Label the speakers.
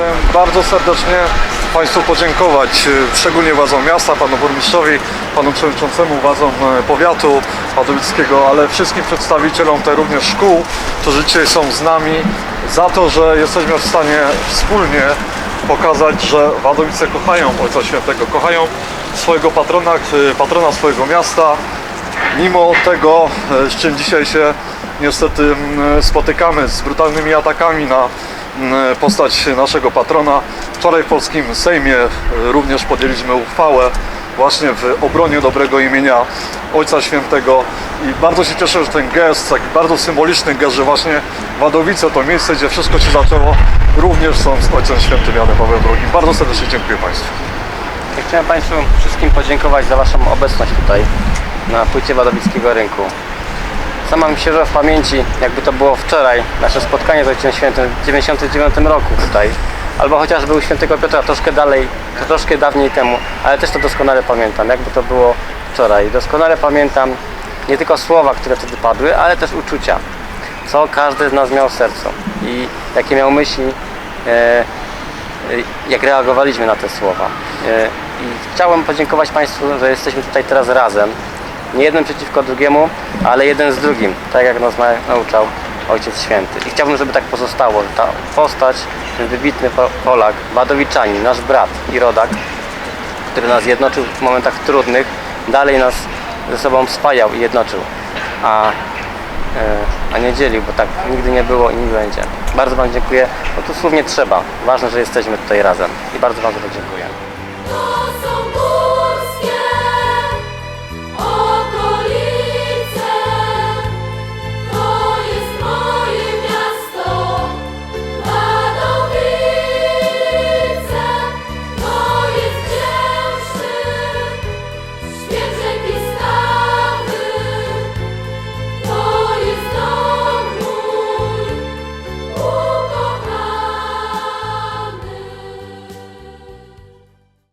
Speaker 1: chciałem bardzo serdecznie Państwu podziękować, e, szczególnie władzom miasta, Panu Burmistrzowi, Panu Przewodniczącemu, władzom e, powiatu padowickiego, ale wszystkim przedstawicielom te również szkół, którzy dzisiaj są z nami, za to, że jesteśmy w stanie wspólnie pokazać, że Wadowice kochają Ojca Świętego, kochają swojego patrona, patrona swojego miasta, mimo tego, e, z czym dzisiaj się niestety spotykamy, z brutalnymi atakami na postać naszego patrona. Wczoraj w polskim Sejmie e, również podjęliśmy uchwałę właśnie w obronie dobrego imienia Ojca Świętego i bardzo się cieszę, że ten gest, taki bardzo symboliczny gest, że właśnie Wadowice to miejsce, gdzie wszystko się zaczęło, również są z Ojcem Świętym Janem Pawłem II. Bardzo serdecznie dziękuję Państwu.
Speaker 2: Ja Chciałem Państwu wszystkim podziękować za Waszą obecność tutaj na płycie Wadowickiego Rynku. Mi się żyła w pamięci, jakby to było wczoraj, nasze spotkanie z Ojcem Świętym w 99 roku tutaj. Albo chociażby u Świętego Piotra troszkę dalej, troszkę dawniej temu, ale też to doskonale pamiętam, jakby to było wczoraj. Doskonale pamiętam nie tylko słowa, które wtedy padły, ale też uczucia, co każdy z nas miał w sercu i jakie miał myśli, e, y, jak reagowaliśmy na te słowa. Y, I chciałem podziękować Państwu, że jesteśmy tutaj teraz razem. Nie jeden przeciwko drugiemu, ale jeden z drugim, tak jak nas na- nauczał Ojciec Święty. I chciałbym, żeby tak pozostało, że ta postać, ten wybitny Po- Polak, Wadowiczanin, nasz brat i rodak, który nas jednoczył w momentach trudnych, dalej nas ze sobą spajał i jednoczył, a, e, a nie dzielił, bo tak nigdy nie było i nie będzie. Bardzo Wam dziękuję, bo tu słów nie trzeba. Ważne, że jesteśmy tutaj razem i bardzo Wam za to dziękuję.